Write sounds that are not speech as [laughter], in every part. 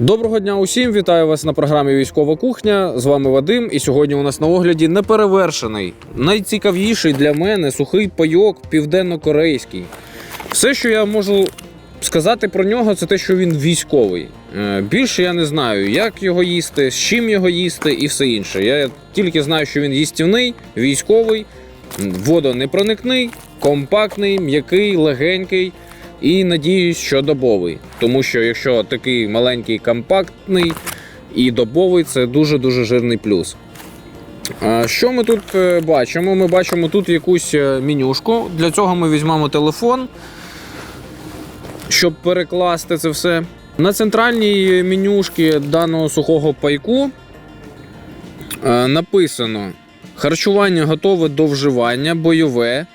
Доброго дня усім! Вітаю вас на програмі Військова кухня. З вами Вадим. І сьогодні у нас на огляді неперевершений, найцікавіший для мене сухий пайок південно-корейський. Все, що я можу сказати про нього, це те, що він військовий. Е, Більше я не знаю, як його їсти, з чим його їсти і все інше. Я тільки знаю, що він їстівний, військовий, водонепроникний, компактний, м'який, легенький. І надіюсь, що добовий. Тому що якщо такий маленький, компактний і добовий, це дуже-дуже жирний плюс. Що ми тут е, бачимо? Ми бачимо тут якусь е, менюшку. Для цього ми візьмемо телефон, щоб перекласти це все. На центральній менюшці даного сухого пайку е, написано: харчування готове до вживання, бойове.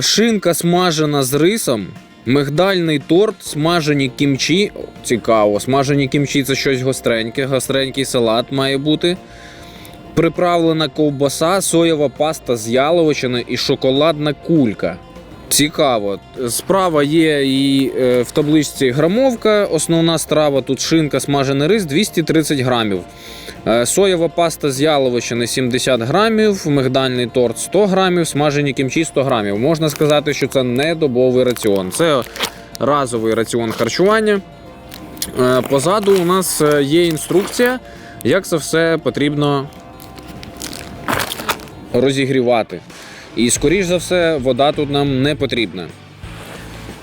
Шинка смажена з рисом, мигдальний торт, смажені кімчі. Цікаво, смажені кімчі це щось гостреньке, гостренький салат має бути. Приправлена ковбаса, соєва паста з яловичини і шоколадна кулька. Цікаво. Справа є і е, в табличці грамовка. Основна страва тут шинка, смажений рис 230 грамів. Е, Соєва паста з яловичини 70 грамів, мигдальний торт 100 грамів, смажені кімчі 100 грамів. Можна сказати, що це не добовий раціон. Це разовий раціон харчування. Е, Позаду у нас є інструкція, як це все потрібно розігрівати. І, скоріш за все, вода тут нам не потрібна.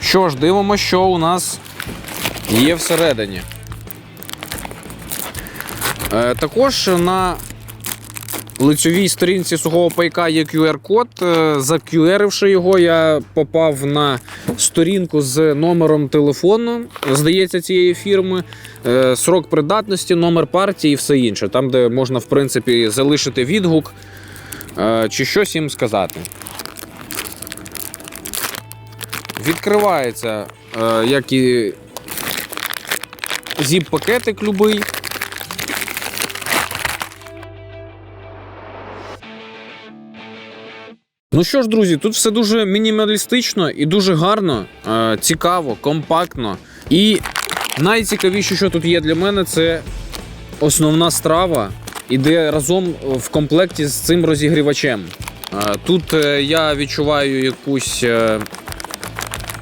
Що ж, дивимося, що у нас є всередині. Е, також на лицьовій сторінці сухого пайка є QR-код. Е, Закюеривши його, я попав на сторінку з номером телефону, здається, цієї фірми, е, срок придатності, номер партії і все інше. Там, де можна, в принципі, залишити відгук чи щось їм сказати. Відкривається, е, як і зіп-пакетик любий. Ну що ж, друзі, тут все дуже мінімалістично і дуже гарно, е, цікаво, компактно. І найцікавіше, що тут є для мене, це основна страва, іде разом в комплекті з цим розігрівачем. Е, Тут е, я відчуваю якусь е,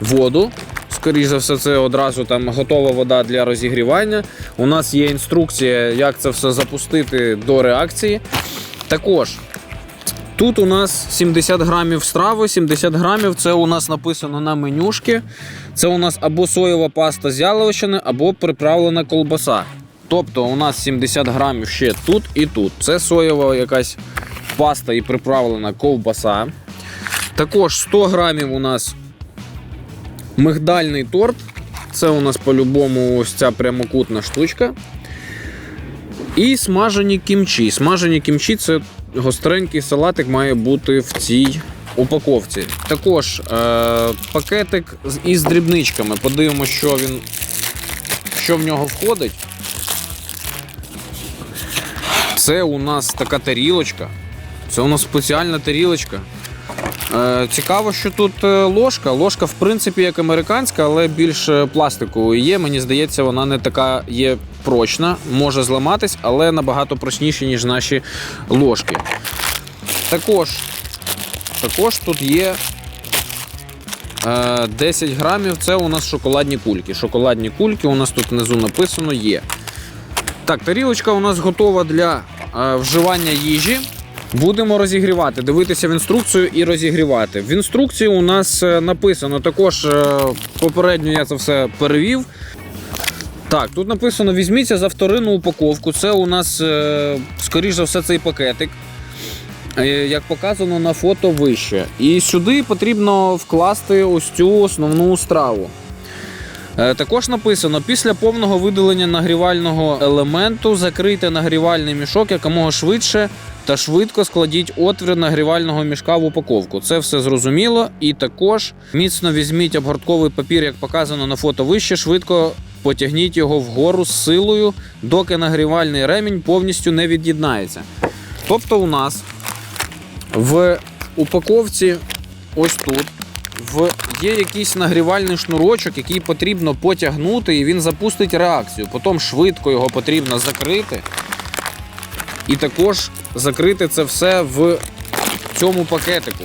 воду. Скоріше за все, це одразу там готова вода для розігрівання. У нас є інструкція, як це все запустити до реакції. Також Тут у нас 70 грамів страви, 70 грамів це у нас написано на менюшки. Це у нас або соєва паста з яловичини, або приправлена колбаса. Тобто у нас 70 грамів ще тут і тут. Це соєва якась паста і приправлена ковбаса. Також 100 грамів у нас мигдальний торт. Це у нас по-любому ось ця прямокутна штучка. І смажені кімчі. Смажені кімчі це гостренький салатик має бути в цій упаковці. Також е- пакетик із дрібничками. Подивимося, що що в нього входить. Це у нас така тарілочка. Це у нас спеціальна тарілочка. Е, цікаво, що тут е, ложка. Ложка, в принципі, як американська, але більш е, пластиковою є. Мені здається, вона не така є прочна, може зламатись, але набагато прочніша, ніж наші ложки. Також, також тут є е, 10 грамів. Це у нас шоколадні кульки. Шоколадні кульки у нас тут внизу написано є. Так, тарілочка у нас готова для е, вживання їжі. Будемо розігрівати, дивитися в інструкцію і розігрівати. В інструкції у нас е, написано також е, попередньо я це все перевів. Так, тут написано: візьміться за вторинну упаковку. Це у нас, е, скоріш за все, цей пакетик. е, Як показано на фото вище. І сюди потрібно вкласти ось цю основну страву. Е, Також написано: після повного видалення нагрівального елементу закрийте нагрівальний мішок якомога швидше та швидко складіть отвір нагрівального мішка в упаковку. Це все зрозуміло. І також міцно візьміть обгортковий папір, як показано на фото вище, швидко потягніть його вгору з силою, доки нагрівальний ремінь повністю не від'єднається. Тобто, у нас в упаковці, ось тут, в є якийсь нагрівальний шнурочок, який потрібно потягнути, і він запустить реакцію. Потім швидко його потрібно закрити. І також закрити це все в цьому пакетику.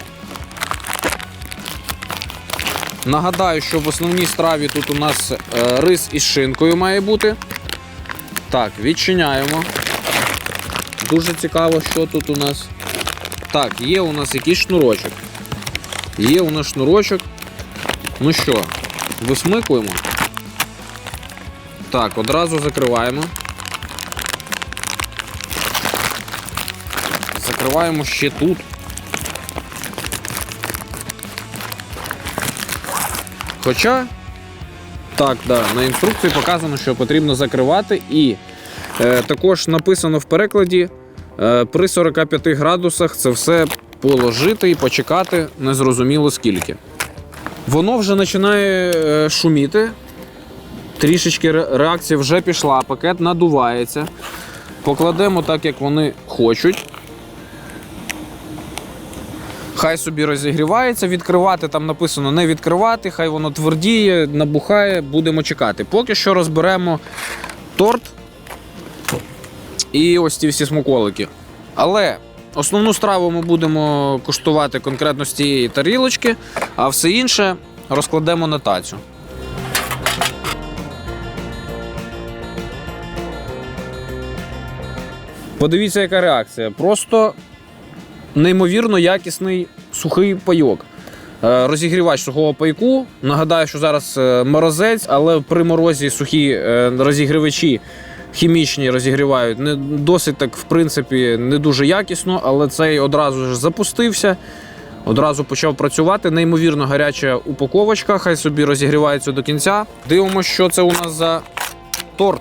Нагадаю, що в основній страві тут у нас е, рис із шинкою має бути. Так, відчиняємо. Дуже цікаво, що тут у нас. Так, є у нас якийсь шнурочок. Є у нас шнурочок. Ну що, висмикуємо. Так, одразу закриваємо. Закриваємо ще тут. Хоча, так, да, на інструкції показано, що потрібно закривати, і е, також написано в перекладі е, при 45 градусах це все положити і почекати незрозуміло скільки. Воно вже починає е, шуміти. Трішечки реакція вже пішла, пакет надувається. Покладемо так, як вони хочуть. Хай собі розігрівається, відкривати там написано не відкривати, хай воно твердіє, набухає, будемо чекати. Поки що розберемо торт і ось ці всі смаколики. Але основну страву ми будемо куштувати конкретно з цієї тарілочки, а все інше розкладемо на тацю. Подивіться, яка реакція. Просто неймовірно якісний сухий пайок. Е, Розігрівач сухого пайку. Нагадаю, що зараз е, морозець, але при морозі сухі е, розігрівачі хімічні розігрівають не досить так, в принципі, не дуже якісно, але цей одразу ж запустився. Одразу почав працювати. Неймовірно гаряча упаковочка. Хай собі розігрівається до кінця. Дивимося, що це у нас за торт.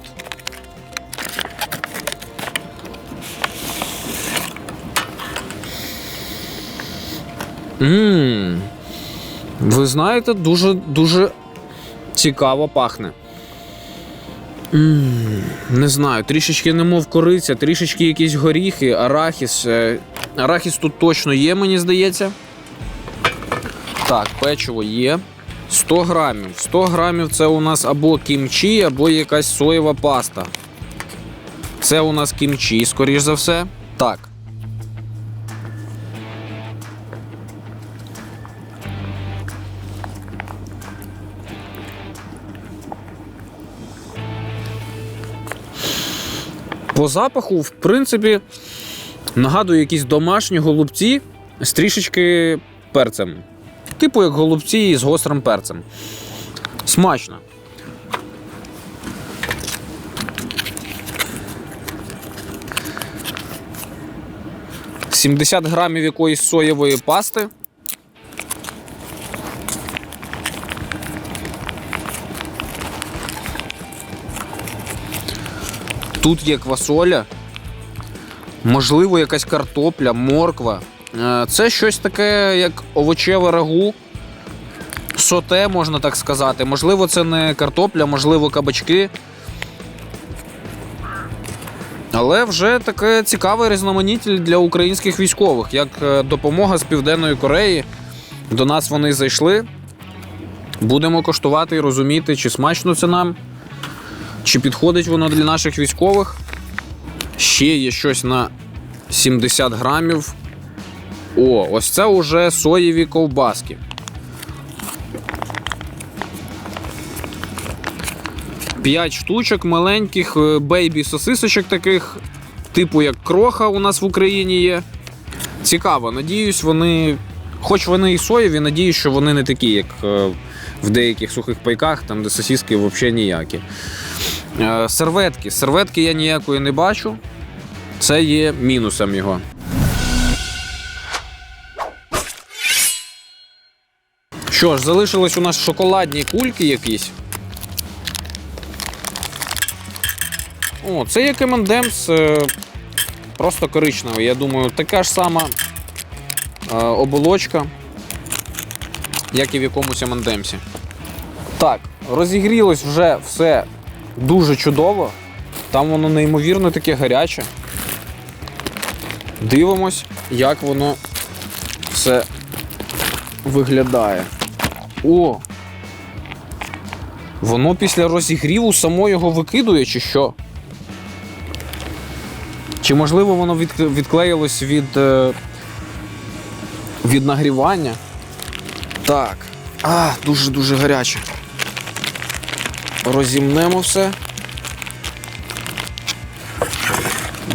Ммм. Ви знаєте, дуже дуже цікаво пахне. Не знаю, трішечки немов кориця, трішечки якісь горіхи, арахіс. Е, Арахіс тут точно є, мені здається. Так, печиво є. 100 грамів. 100 грамів це у нас або кімчі, або якась соєва паста. Це у нас кімчі, скоріш за все. Так. По запаху, в принципі, нагадує якісь домашні голубці з трішечки перцем. Типу як голубці з гострим перцем. Смачно. «70 грамів якоїсь соєвої пасти. Тут є квасоля, можливо, якась картопля, морква. Е, Це щось таке, як овочеве рагу. Соте, можна так сказати. Можливо, це не картопля, можливо, кабачки. Але вже таке цікаве різноманіття для українських військових, як е, допомога з Південної Кореї. До нас вони зайшли. Будемо коштувати і розуміти, чи смачно це нам, чи підходить воно для наших військових. Ще є щось на 70 грамів. О, ось це вже соєві ковбаски. П'ять штучок маленьких е, бейбі сосисочок таких, типу як кроха у нас в Україні є. Цікаво, надіюсь, вони, хоч вони і соєві, надіюсь, що вони не такі, як е, в деяких сухих пайках, там де сосиски взагалі ніякі. Е, Серветки. Серветки я ніякої не бачу. Це є мінусом його. Що ж, залишились у нас шоколадні кульки якісь. О, це як M&M's, е, просто коричневий. Я думаю, така ж сама е, оболочка, як і в якомусь M&M's. Так, розігрілось вже все дуже чудово. Там воно неймовірно таке гаряче. Дивимось, як воно все виглядає. О! Воно після розігріву само його викидує, чи що? Чи можливо воно відклеїлось від, е, від нагрівання? Так. А, дуже-дуже гаряче. Розімнемо все.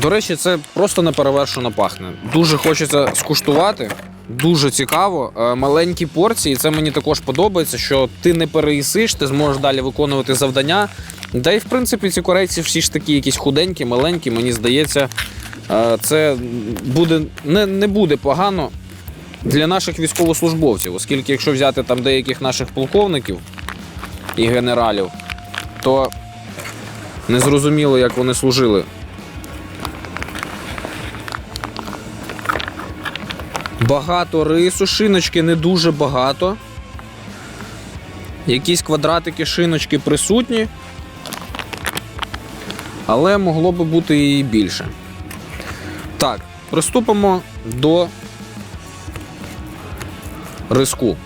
До речі, це просто неперевершено пахне. Дуже хочеться скуштувати. Дуже цікаво. Е, Маленькі порції, це мені також подобається, що ти не переїсиш, ти зможеш далі виконувати завдання. Та й в принципі ці корейці всі ж такі якісь худенькі, маленькі, мені здається, е, це буде не, не буде погано для наших військовослужбовців, оскільки якщо взяти там деяких наших полковників і генералів, то незрозуміло, як вони служили. Багато рису, шиночки не дуже багато. Якісь квадратики шиночки присутні. Але могло би бути і більше. Так, приступимо до риску.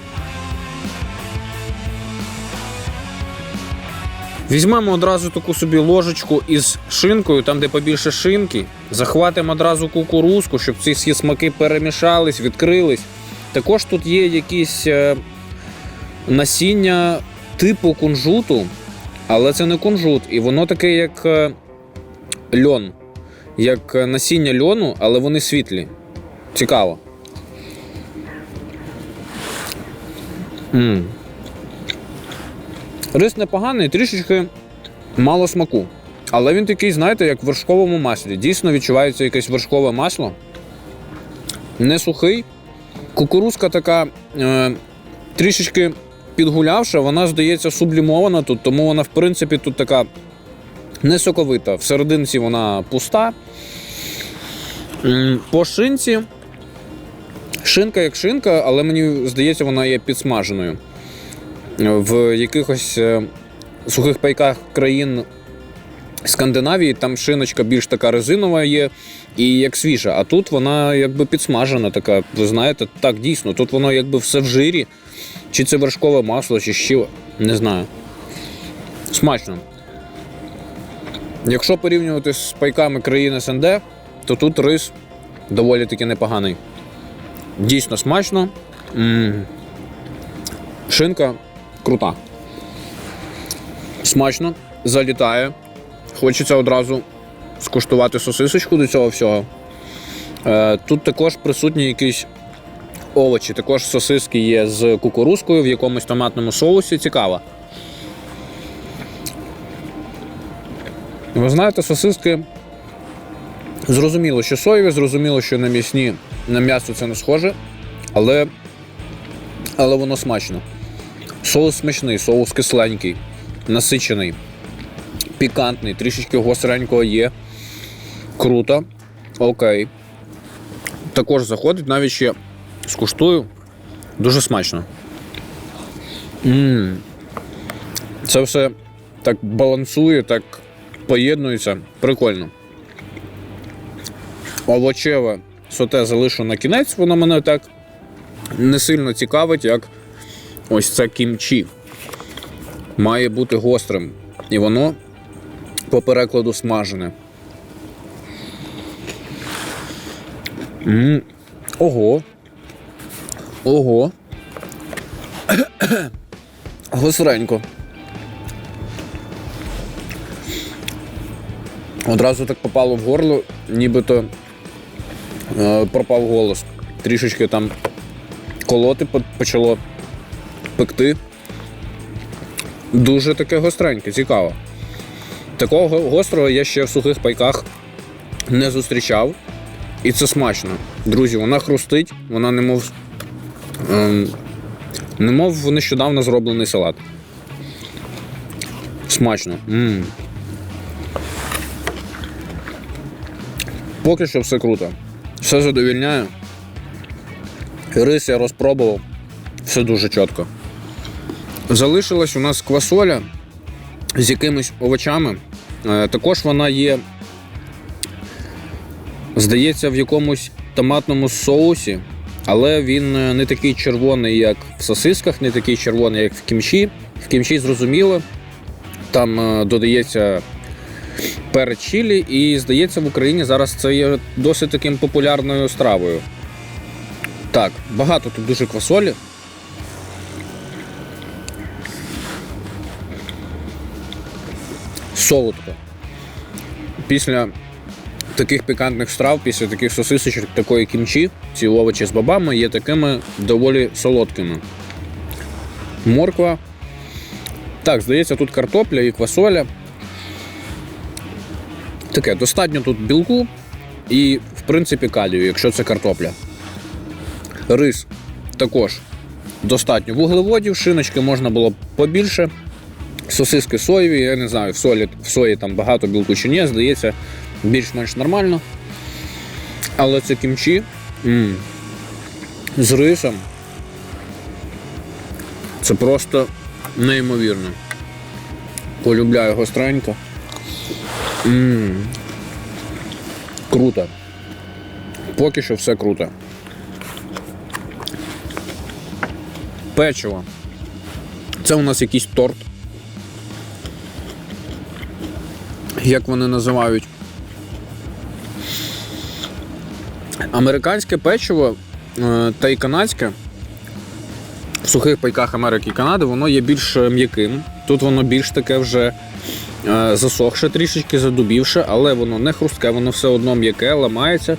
Візьмемо одразу таку собі ложечку із шинкою, там де побільше шинки. Захватимо одразу кукурузку, щоб ці всі смаки перемішались, відкрились. Також тут є якісь е, насіння типу кунжуту, але це не кунжут. І воно таке, як е, льон. Як е, насіння льону, але вони світлі. Цікаво. м Рис непоганий, трішечки мало смаку. Але він такий, знаєте, як в вершковому маслі. Дійсно відчувається якесь вершкове масло. Не сухий. Кукурузка така е, трішечки підгулявша, вона, здається, сублімована тут, тому вона, в принципі, тут така не соковита. Всерединці вона пуста. По шинці. Шинка як шинка, але мені здається, вона є підсмаженою. В якихось е, сухих пайках країн Скандинавії там шиночка більш така резинова є і як свіжа. А тут вона якби підсмажена така. Ви знаєте, так дійсно, тут воно якби все в жирі. Чи це вершкове масло, чи що, не знаю. Смачно. Якщо порівнювати з пайками країн СНД, то тут рис доволі таки непоганий. Дійсно смачно. М. Шинка крута. Смачно, залітає. Хочеться одразу скуштувати сосисочку до цього всього. Е, Тут також присутні якісь овочі. Також сосиски є з кукурузкою в якомусь томатному соусі. Цікаво. Ви знаєте, сосиски. Зрозуміло, що соєві, зрозуміло, що на м'ясні, на м'ясо це не схоже, але, але воно смачно. Соус смачний, соус кисленький, насичений, пікантний, трішечки гостренького є. Круто. Окей. Також заходить, навіть ще скуштую. Дуже смачно. м Це все так балансує, так поєднується. Прикольно. Овочеве соте залишу на кінець, воно мене так не сильно цікавить, як ось це кімчі. Має бути гострим. І воно по перекладу смажене. м Ого. Ого. [coughs] Гостренько. Одразу так попало в горло, нібито е, пропав голос. Трішечки там колоти почало пекти. Дуже таке гостреньке, цікаво. Такого гострого я ще в сухих пайках не зустрічав. І це смачно. Друзі, вона хрустить, вона немов, ем, немов нещодавно зроблений салат. Смачно. м Поки що все круто. Все задовільняє. Рис я розпробував. Все дуже чітко. Залишилась у нас квасоля з якимись овочами. Е, Також вона є, здається, в якомусь томатному соусі, але він е, не такий червоний, як в сосисках, не такий червоний, як в кімчі. В кімчі зрозуміло, там е, додається перець чилі, і здається, в Україні зараз це є досить таким популярною стравою. Так, багато тут дуже квасолі. Солодко. Після таких пікантних страв, після таких сосисочок, такої кімчі, ці овочі з бабами є такими доволі солодкими. Морква. Так, здається, тут картопля і квасоля. Таке, достатньо тут білку і, в принципі, калію, якщо це картопля. Рис також достатньо вуглеводів, шиночки можна було побільше. Сосиски соєві, я не знаю, в солі, в сої там багато білку чи ні, здається, більш-менш нормально. Але це кімчі м, з рисом. Це просто неймовірно. Полюбляю гостренько. м Круто. Поки що все круто. Печиво. Це у нас якийсь торт. Як вони називають? Американське печиво е, та й канадське в сухих пайках Америки і Канади воно є більш е, м'яким. Тут воно більш таке вже е, засохше, трішечки задубівше, але воно не хрустке, воно все одно м'яке, ламається.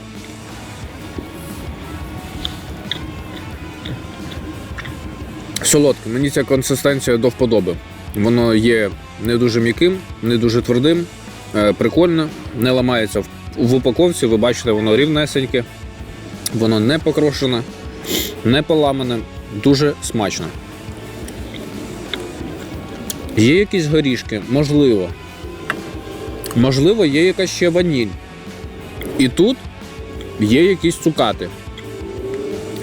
Солодке. Мені ця консистенція до вподоби. Воно є не дуже м'яким, не дуже твердим, прикольно, не ламається в, в упаковці. Ви бачите, воно рівнесеньке, воно не покрошене, не поламане, дуже смачно. Є якісь горішки, можливо. Можливо, є якась ще ваніль. І тут є якісь цукати.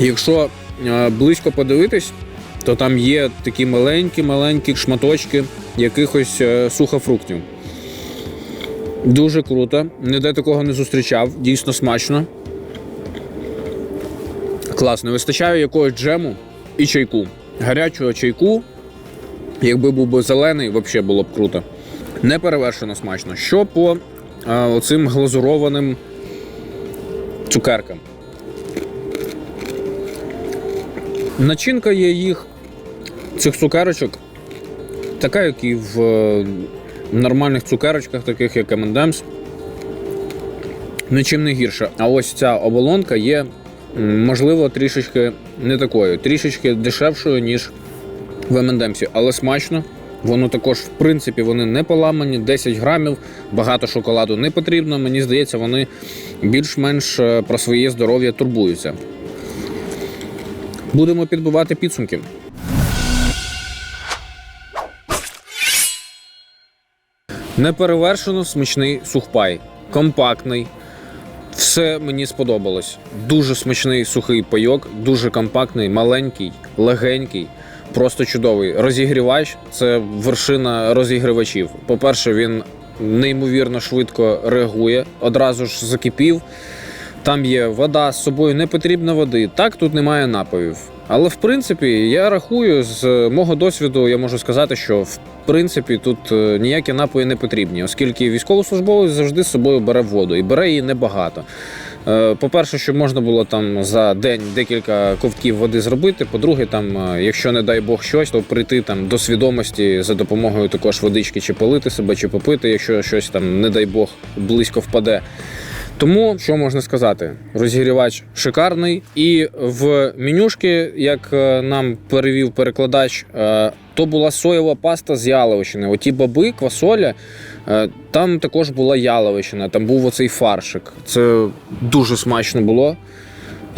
Якщо е, близько подивитись, то там є такі маленькі-маленькі шматочки якихось е, сухофруктів. Дуже круто. Ніде такого не зустрічав. Дійсно смачно. Класно. Вистачає якогось джему і чайку. Гарячого чайку. Якби був би зелений, взагалі було б круто. Не перевершено смачно. Що по е, оцим глазурованим цукеркам? Начинка є їх цих цукерочок, така, як і в е, нормальних цукерочках, таких як M&M's, нічим не гірша. А ось ця оболонка є, можливо, трішечки не такою, трішечки дешевшою, ніж в M&M's, але смачно. Воно також, в принципі, вони не поламані, 10 грамів, багато шоколаду не потрібно. Мені здається, вони більш-менш е, про своє здоров'я турбуються. Будемо підбивати підсумки. Неперевершено смачний сухпай. Компактний. Все мені сподобалось. Дуже смачний сухий пайок, дуже компактний, маленький, легенький, просто чудовий. Розігрівач це вершина розігрівачів. По-перше, він неймовірно швидко реагує, одразу ж закипів. Там є вода з собою, не потрібно води. Так, тут немає напоїв. Але в принципі, я рахую, з мого досвіду, я можу сказати, що в принципі тут е, ніякі напої не потрібні, оскільки військовослужбовець завжди з собою бере воду і бере її небагато. Е, По-перше, щоб можна було там за день декілька ковтків води зробити. По-друге, там, е, якщо не дай Бог щось, то прийти там до свідомості за допомогою також водички, чи полити себе, чи попити, якщо щось там, не дай Бог, близько впаде. Тому що можна сказати, розігрівач шикарний, і в менюшки, як е, нам перевів перекладач, е, то була соєва паста з яловичини. Оті баби, квасоля, е, там також була яловичина, там був оцей фаршик. Це дуже смачно було.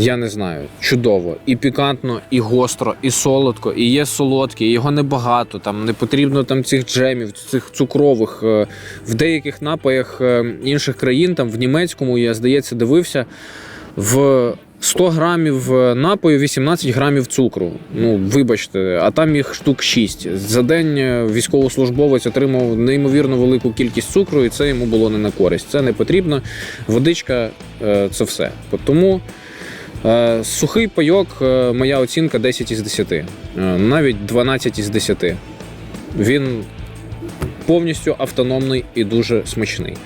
Я не знаю, чудово. І пікантно, і гостро, і солодко, і є солодке, його небагато. Там не потрібно там цих джемів, цих цукрових. Е, В деяких напоях е, інших країн, там в німецькому, я здається, дивився. В 100 грамів е, напою 18 грамів цукру. Ну, вибачте, а там їх штук 6. За день військовослужбовець отримав неймовірно велику кількість цукру, і це йому було не на користь. Це не потрібно. Водичка це все. Тому Сухий пайок, е, моя оцінка 10 із 10. Е, Навіть 12 із 10. Він повністю автономний і дуже смачний.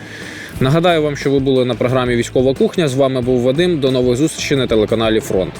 Нагадаю вам, що ви були на програмі Військова кухня. З вами був Вадим. До нових зустрічей на телеканалі Фронт.